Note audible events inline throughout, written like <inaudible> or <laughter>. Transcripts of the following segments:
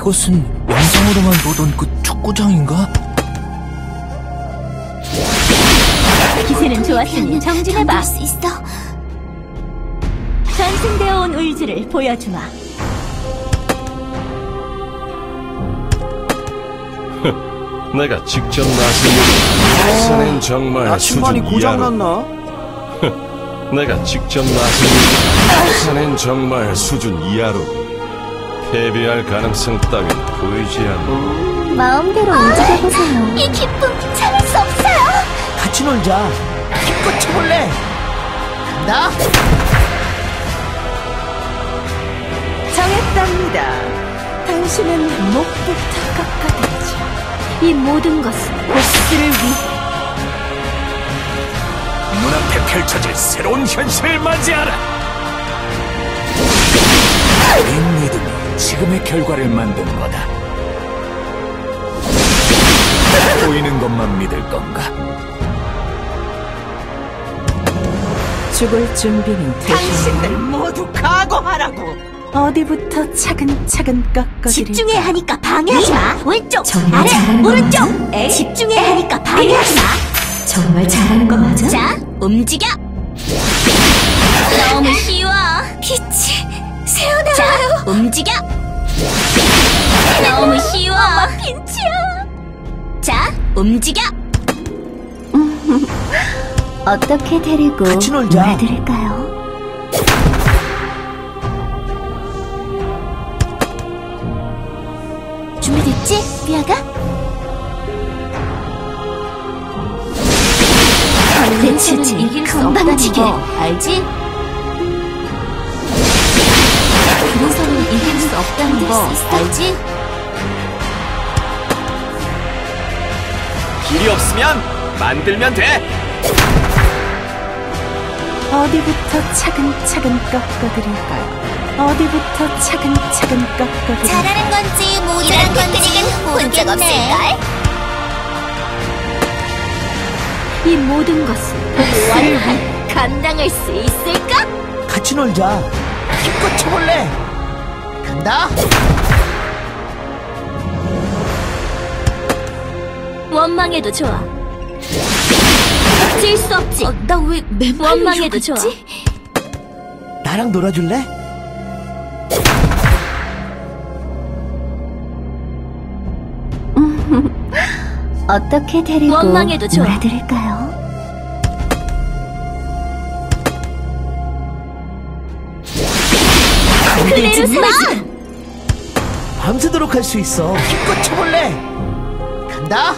이것은 영상으로만 보던 그 축구장인가? 기세는 좋았으니 정진해봐. 수 있어. 전승되어 온 의지를 보여주마. <laughs> 내가 직접 나서니 사는 정말 나침반이 수준 이하로 고장났나? <laughs> 내가 직접 나서니 사는 정말 수준 이하로 패배할 가능성 따윈 보이지 않는 마음대로 움직여보세요. 이 기쁨 참을 수 없어요. 같이 놀자. 힘껏 쳐볼래. 간다. 정했답니다. 당신은 목부터 깎아들이죠. 이 모든 것은 복수를 위해 눈앞에 펼쳐질 새로운 현실을 맞이하라. 이 믿음이 지금의 결과를 만든 거다. 보이는 것만 믿을 건가? 죽을 준비는 당신들 되셨나요? 모두 각오하라고. 어디부터 차근차근 꺾어드릴까? 집중해야 하니까 방해하지 마. 왼쪽, 정말 아래, 오른쪽. 에이, 집중해야 하니까 방해하지 마. 정말 잘하는 거 맞아? 자, 움직여. 너무 쉬워. 자, 움직여. 너무 쉬워. 엄마 빛이야. 자, 움직여. <laughs> 어떻게 데리고 같이 놀자. 놀아드릴까요? 준비됐지, 비아가? 대체는 이길 수 없다는 거 알지? 없다는 거 알지? 길이 없으면 만들면 돼. 어디부터 차근차근 꺾어드릴까요? 어디부터 차근차근 꺾어드릴까요? 잘하는 건지 모자란 건지 본적 없을걸? 이 모든 복수를 위해 <laughs> 감당할 수 있을까? 같이 놀자. 힘껏 쳐볼래. 간다. 원망해도 좋아. 어쩔 수 없지. 나왜 원망해도 좋아. 나랑 놀아줄래? <laughs> 어떻게 데리고 원망해도 좋아. 놀아드릴까요? 사라지 밤새도록 할 수 있어. 힘껏 쳐볼래. 간다.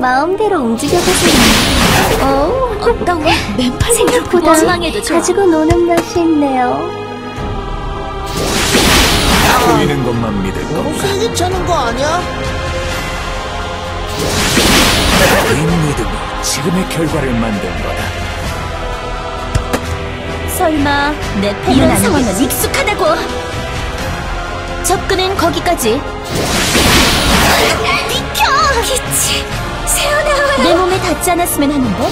마음대로 움직여보세요. 어, 나왜 맨팔로 생각보다. 가지고 노는 맛이 있네요. 보이는 것만 믿을 건가? 세게 차는 거 아니야? 이 믿음이 지금의 결과를 만든 거다. 설마 내 이런? 상황은 익숙하다고. 접근은 거기까지. <laughs> 비켜! 빛이 새어나와요. 내 몸에 닿지 않았으면 하는데.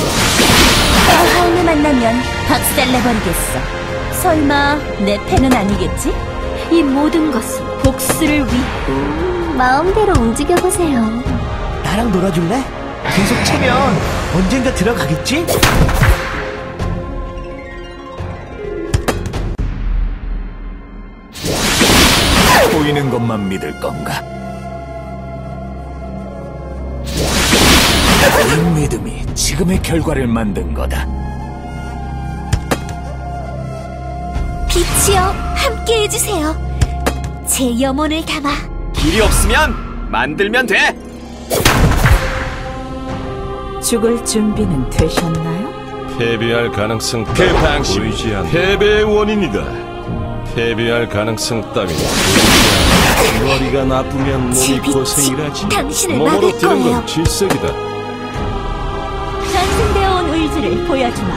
다음에 만나면 박살내버리겠어. 설마 내 패는 아니겠지? 이 모든 것은 복수를 위해 마음대로 움직여보세요. 나랑 놀아줄래? 계속 치면 언젠가 들어가겠지? 보이는 것만 믿을 건가? 이 믿음이 지금의 결과를 만든 거다. 빛이여, 함께 해주세요. 제 염원을 담아. 길이 없으면 만들면 돼. 죽을 준비는 되셨나요? 패배할 가능성 따윈 대방심. 보이지 않는 패배의 원인이다 패배할 가능성 않는 머리가 나쁘면 제 몸이 빛이 고생이라지 당신을 몸으로 막을 뛰는 거예요. 건 질색이다 전승되어 온 의지를 보여주마.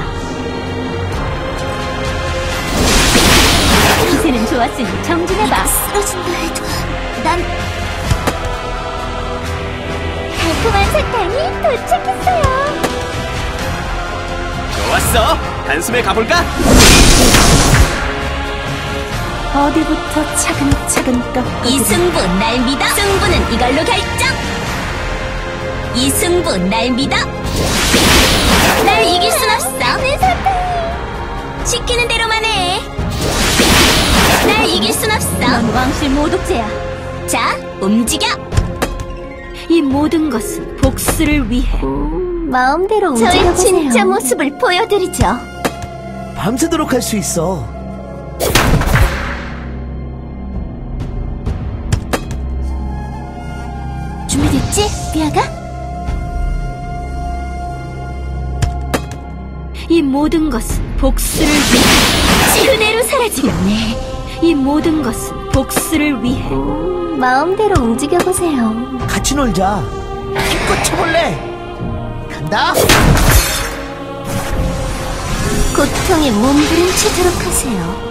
기세는 좋았으니 정진해봐. 쓰러진다 해도 난 달콤한 사탕이 도착했어요. 좋았어. 단숨에 가볼까? 어디부터 차근차근 꺾어 이 승부 날 믿어. 승부는 이걸로 결정. 이 승부 날 믿어. 날 이길 순 없어. 내 사탕. 시키는 대로만 해. 날 이길 순 없어. 넌 왕실 모독죄야. 자, 움직여. 이 모든 것은 복수를 위해 마음대로 저의 진짜 모습을 보여드리죠. 밤새도록 할 수 있어. 준비됐지, 비아가? 이 모든 것은 복수를 위해 그대로 사라지겠네. 이 모든 것은 복수를 위해 마음대로 움직여보세요. 같이 놀자. 힘껏 쳐볼래. 간다. 고통에 몸부림치도록 하세요.